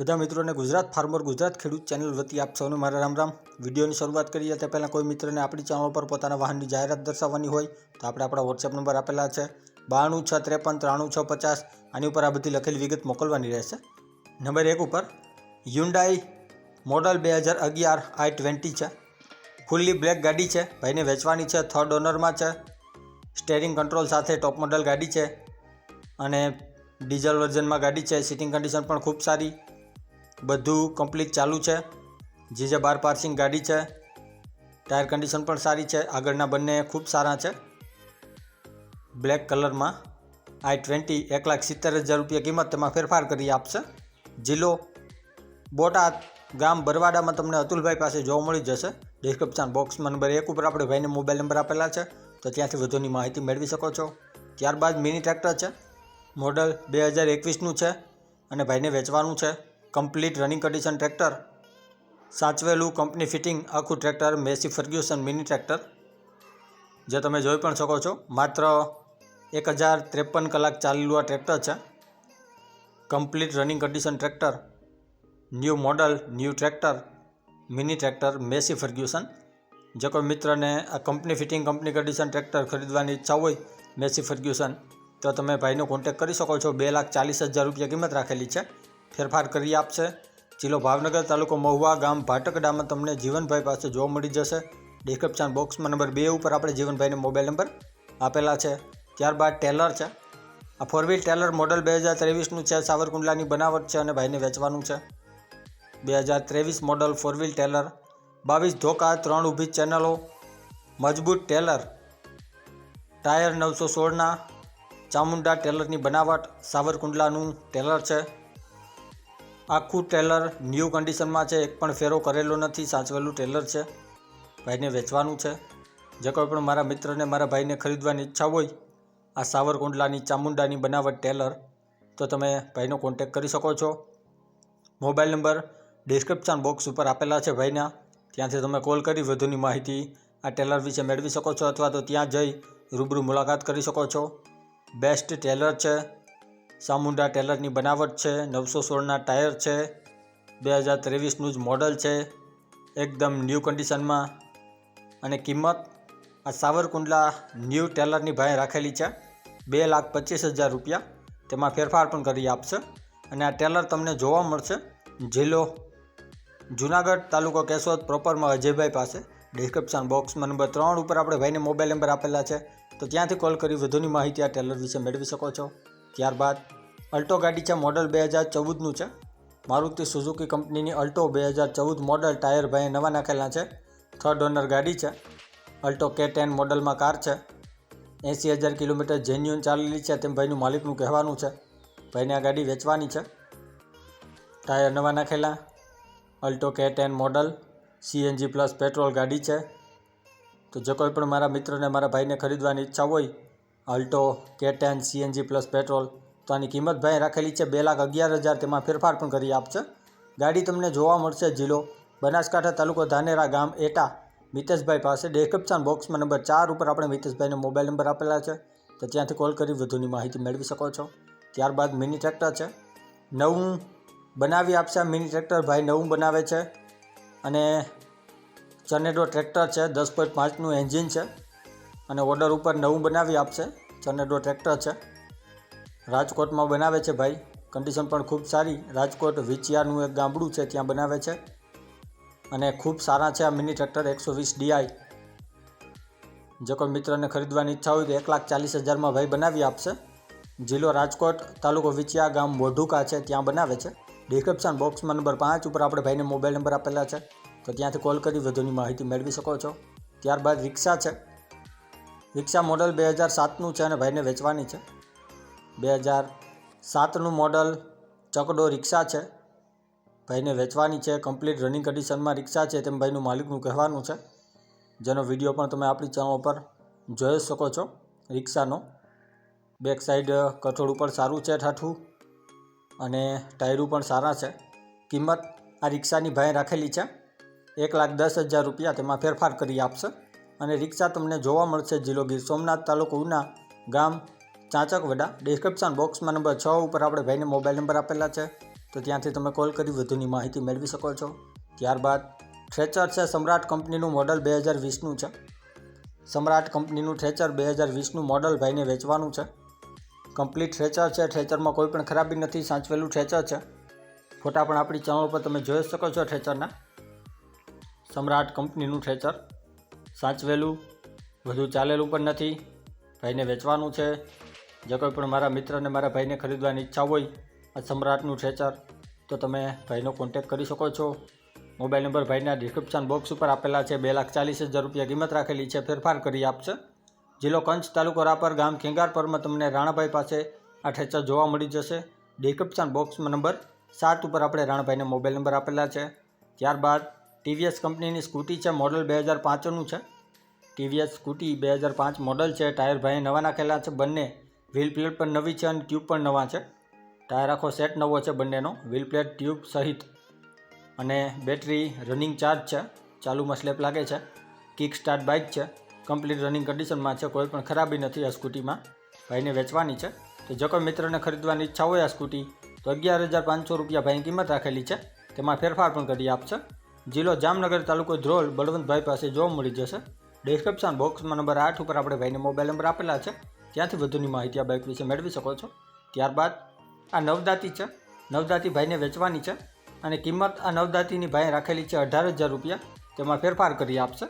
બધા મિત્રોને ગુજરાત ફાર્મર ગુજરાત ખેડૂત ચેનલ વતી આપ સૌને મારા રામ રામ. વિડીયોની શરૂઆત કરીએ તે પહેલાં કોઈ મિત્રને આપણી ચેનલ પર પોતાના વાહનની જાહેરાત દર્શાવવાની હોય તો આપણે આપણા વોટ્સએપ નંબર આપેલા છે. બાણું છ ત્રેપન ત્રાણું છ પચાસ. આની ઉપર આ બધી લખેલી વિગત મોકલવાની રહેશે. નંબર એક ઉપર યુન્ડાઈ મોડલ બે હજાર અગિયાર આઈ ટ્વેન્ટી છે. ફૂલ્લી બ્લેક ગાડી છે. ભાઈને વેચવાની છે. થર્ડ ઓનરમાં છે. સ્ટેરિંગ કંટ્રોલ સાથે ટોપ મોડલ ગાડી છે. અને ડીઝલ વર્ઝનમાં ગાડી છે. સિટિંગ કન્ડિશન પણ ખૂબ સારી. બધું કમ્પ્લીટ ચાલુ છે. જે જે બાર પાર્સિંગ ગાડી છે ટાયર કન્ડિશન પણ સારી છે. આગળના બંને ખૂબ સારા છે. બ્લેક કલરમાં આઈ ટ્વેન્ટી એક લાખ સિત્તેર હજાર રૂપિયા કિંમત તેમાં ફેરફાર કરી આપશે. જિલ્લો બોટાદ ગામ બરવાડામાં તમને અતુલભાઈ પાસે જોવા મળી જશે. ડિસ્ક્રિપ્શન બોક્સમાં નંબર એક ઉપર આપણે ભાઈને મોબાઈલ નંબર આપેલા છે. તો ત્યાંથી વધુની માહિતી મેળવી શકો છો. ત્યારબાદ મિની ટ્રેક્ટર છે. મોડલ બે હજાર એકવીસનું છે અને ભાઈને વેચવાનું છે. કમ્પ્લીટ રનિંગ કન્ડિશન ટ્રેક્ટર, સાચવેલું કંપની ફિટિંગ, આખું tractor, Massey Ferguson mini tractor. જે તમે જોઈ પણ શકો છો, માત્ર એક હજાર ત્રેપન કલાક ચાલેલું આ ટ્રેક્ટર છે. Complete running condition tractor, new model, new tractor, mini tractor, Massey Ferguson. જે કોઈ મિત્રને આ company fitting, company condition tractor ખરીદવાની ઈચ્છા હોય, મેસી ફર્ગ્યુસન, તો તમે ભાઈનો કોન્ટેક્ટ કરી શકો છો. બે લાખ ચાલીસ હજાર રૂપિયા કિંમત રાખેલી છે. ફેરફાર કરી આપશે. જિલ્લો ભાવનગર તાલુકો મહુવા ગામ ભાટકડામાં તમને જીવનભાઈ પાસે જોવા મળી જશે. ડિસ્ક્રિપ્શન બોક્સમાં નંબર બે ઉપર આપણે જીવનભાઈને મોબાઈલ નંબર આપેલા છે. ત્યારબાદ ટેલર છે. આ ફોર વ્હીલ ટેલર મોડલ બે હજાર ત્રેવીસનું છે. સાવરકુંડલાની બનાવટ છે અને ભાઈને વેચવાનું છે. બે હજાર ત્રેવીસ મોડલ ફોર વ્હીલ ટેલર. બાવીસ ધોકા, ત્રણ ઊભી ચેનલો. મજબૂત ટેલર. ટાયર નવસો સોળના. ચામુંડા ટેલરની બનાવટ સાવરકુંડલાનું ટેલર છે. આખું ટેલર ન્યૂ કન્ડિશનમાં છે, એક પણ ફેરો કરેલો નથી, સાચવેલું ટેલર છે. ભાઈને વેચવાનું છે. જે કોઈ પણ મારા મિત્રને મારા ભાઈને ખરીદવાની ઈચ્છા હોય, આ સાવરકુંડલાની, ચામુંડાની બનાવટ ટેલર, તો તમે ભાઈનો કોન્ટેક કરી શકો છો. મોબાઈલ નંબર ડિસ્ક્રિપ્શન બોક્સ ઉપર આપેલા છે ભાઈના. ત્યાંથી તમે કોલ કરી, વધુની માહિતી આ ટેલર વિશે મેળવી શકો છો, અથવા તો ત્યાં જઈ રૂબરૂ મુલાકાત કરી શકો છો. બેસ્ટ ટેલર છે. સામુંડા ટેલરની બનાવટ છે, નવસો સોળના ટાયર છે, બે હજાર ત્રેવીસનું જ મોડલ છે, એકદમ ન્યૂ કન્ડિશનમાં. અને કિંમત? આ સાવરકુંડલા ન્યૂ ટેલરની ભાઈ રાખેલી છે, બે લાખ પચીસ હજાર રૂપિયા. તેમાં ફેરફાર પણ કરી આપશે. અને આ ટેલર તમને જોવા મળશે, જિલ્લો જુનાગઢ તાલુકો કેશોદ પ્રોપરમાં અજયભાઈ પાસે. ડિસ્ક્રિપ્શન બોક્સમાં નંબર ત્રણ ઉપર આપણે ભાઈને મોબાઈલ નંબર આપેલા છે. તો ત્યાંથી કોલ કરી વધુની માહિતી આ ટેલર વિશે મેળવી શકો છો. ત્યારબાદ અલ્ટો ગાડી છે મોડલ બે હજાર ચૌદનું છે. મારુતિ સુઝુકી કંપનીની અલ્ટો બે હજાર ચૌદ મોડલ ટાયર ભાઈ નવા નાખેલા છે. થર્ડ ઓનર ગાડી છે. અલ્ટો કે ટેન મોડલમાં કાર છે. એંસી હજાર કિલોમીટર જેન્યુન ચાલેલી છે તેમ ભાઈનું માલિકનું કહેવાનું છે. ભાઈને આ ગાડી વેચવાની છે. ટાયર નવા નાખેલા. Alto K ten model CNG plus petrol ગાડી છે. તો જે કોઈ પણ મારા મિત્રને મારા ભાઈને ખરીદવાની ઈચ્છા હોય Alto K ten CNG plus petrol. તો આની કિંમત ભાઈ રાખેલી છે બે લાખ અગિયાર હજાર. તેમાં ફેરફાર પણ કરી આપશે ગાડી તમને જોવા મળશે જિલ્લો બનાસકાંઠા તાલુકો ધાનેરા ગામ, એટા. મિતેશભાઈ પાસે ડિસ્ક્રિપ્શન બોક્સમાં નંબર ચાર ઉપર આપણે મિતેશભાઈને મોબાઈલ નંબર આપેલા છે. તો ત્યાંથી કોલ કરી વધુની માહિતી મેળવી શકો છો. ત્યારબાદ મિની ટ્રેક્ટર છે. નવું બનાવી આપશે મિની ટ્રેક્ટર ભાઈ નવું બનાવે છે. અને ચનેડો ટ્રેક્ટર છે. દસ પોઈન્ટ પાંચનું એન્જિન છે. અને ઓર્ડર ઉપર નવું બનાવી આપશે. ચનેડો ટ્રેક્ટર છે. રાજકોટમાં બનાવે છે ભાઈ. કન્ડિશન પણ ખૂબ સારી. રાજકોટ વિચિયાનું એક ગામડું છે, ત્યાં બનાવે છે. અને ખૂબ સારા છે આ મિની ટ્રેક્ટર એકસો વીસ ડીઆઈ જે કોઈ મિત્રને ખરીદવાની ઈચ્છા હોય તો એક લાખ ચાલીસ હજારમાં ભાઈ બનાવી આપશે. જિલ્લો રાજકોટ તાલુકો વિચિયા ગામ મોઢુકા છે, ત્યાં બનાવે છે. ડિસ્ક્રિપ્શન બોક્સમાં નંબર પાંચ ઉપર આપણે ભાઈને મોબાઈલ નંબર આપેલા છે. તો ત્યાંથી કોલ કરી વધુની માહિતી મેળવી શકો છો. ત્યારબાદ રિક્ષા છે. રિક્ષા મોડલ બે હજાર સાતનું છે અને ભાઈને વેચવાની છે. બે હજાર સાતનું મોડલ ચકડો રિક્ષા છે. ભાઈને વેચવાની છે, કમ્પ્લીટ રનિંગ કન્ડિશનમાં રિક્ષા છે, તેમ ભાઈનું માલિકનું કહેવાનું છે. જેનો વીડિયો પણ તમે આપણી ચેનલ પર જોઈ શકો છો રિક્ષાનો. બેક સાઈડ કઠોળ ઉપર સારું છે ઠાઠું અને ટાયરું પણ સારા છે. કિંમત આ રિક્ષાની ભાઈ રાખેલી છે. એક લાખ દસ હજાર રૂપિયા તેમાં ફેરફાર કરી આપશે. અને રિક્ષા તમને જોવા મળશે જિલ્લો ગીર સોમનાથ તાલુકો ઉના ગામ ચાંચકવડા ડિસ્ક્રિપ્શન બોક્સમાં નંબર છ ઉપર આપણે ભાઈને મોબાઈલ નંબર આપેલા છે. તો ત્યાંથી તમે કોલ કરી વધુની માહિતી મેળવી શકો છો. ત્યારબાદ થ્રેચર છે સમ્રાટ કંપનીનું મોડલ બે હજાર વીસનું છે. સમ્રાટ કંપનીનું થ્રેચર બે હજાર વીસનું મોડલ ભાઈને વેચવાનું છે. કમ્પ્લીટ થ્રેચર છે થ્રેચરમાં કોઈ પણ ખરાબી નથી, સાચવેલું થ્રેચર છે. ફોટા પણ આપણી ચેનલ પર તમે જોઈ શકો છો થ્રેચરના સમ્રાટ કંપનીનું થ્રેચર સાચવેલું વધુ ચાલેલું પણ નથી. ભાઈને વેચવાનું છે. જો કોઈ પણ મારા મિત્રને મારા ભાઈને ખરીદવાની ઈચ્છા હોય, આ સમ્રાટનું ઠેચર, તો તમે ભાઈનો કોન્ટેક્ટ કરી શકો છો. મોબાઈલ નંબર ભાઈના ડિસ્ક્રિપ્શન બોક્સ ઉપર આપેલા છે. બે લાખ ચાલીસ હજાર રૂપિયા કિંમત રાખેલી છે. ફેરફાર કરી આપશે. જિલ્લો કંચ તાલુકો રાપર ગામ ખેંગારપરમાં તમને રાણાભાઈ પાસે આ ઠેચર જોવા મળી જશે. ડિસ્ક્રિપ્શન બોક્સમાં નંબર સાત ઉપર આપણે રાણાભાઈને મોબાઈલ નંબર આપેલા છે. ત્યારબાદ ટીવીએસ કંપનીની સ્કૂટી છે, મોડલ બે હજાર પાંચનું છે. ટીવીએસ સ્કૂટી બે હજાર પાંચ મોડલ છે, ટાયર ભાઈએ નવા નાખેલા છે બંને. વ્હીલ પ્લેટ પણ નવી છે અને ટ્યુબ પણ નવા છે. ટાયર આખો સેટ નવો છે બંનેનો, વ્હીલ પ્લેટ, ટ્યુબ સહિત. અને બેટરી રનિંગ ચાર્જ છે, ચાલુમાં સ્લેપ લાગે છે. કિક સ્ટાર્ટ બાઇક છે કમ્પ્લીટ રનિંગ કન્ડિશનમાં છે, કોઈ પણ ખરાબી નથી આ સ્કૂટીમાં. ભાઈને વેચવાની છે. તો જો કોઈ મિત્રને ખરીદવાની ઈચ્છા હોય આ સ્કૂટી, તો અગિયાર હજાર પાંચસો રૂપિયા ભાઈની કિંમત રાખેલી છે. તેમાં ફેરફાર પણ કરી આપશે. જિલ્લો જામનગર તાલુકો ધ્રોલ બળવંતભાઈ પાસે જોવા મળી જશે. ડિસ્ક્રિપ્શન બોક્સમાં નંબર આઠ ઉપર આપણે ભાઈને મોબાઈલ નંબર આપેલા છે. ત્યાંથી વધુની માહિતી આ બાઇક વિશે મેળવી શકો છો. ત્યારબાદ આ નવદાતી છે. નવદાતી ભાઈને વેચવાની છે અને કિંમત આ નવદાતીની ભાઈ રાખેલી છે અઢાર હજાર રૂપિયા. તેમાં ફેરફાર કરી આપશે.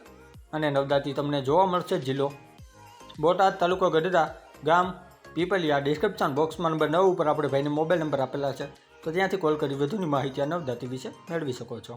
અને નવદાતી તમને જોવા મળશે જિલ્લો બોટાદ તાલુકો ગઢડા ગામ પીપલિયા. ડિસ્ક્રિપ્શન બોક્સમાં નંબર નવ ઉપર આપણે ભાઈને મોબાઈલ નંબર આપેલા છે. તો ત્યાંથી કોલ કરી વધુની માહિતી આ નવદાતી વિશે મેળવી શકો છો.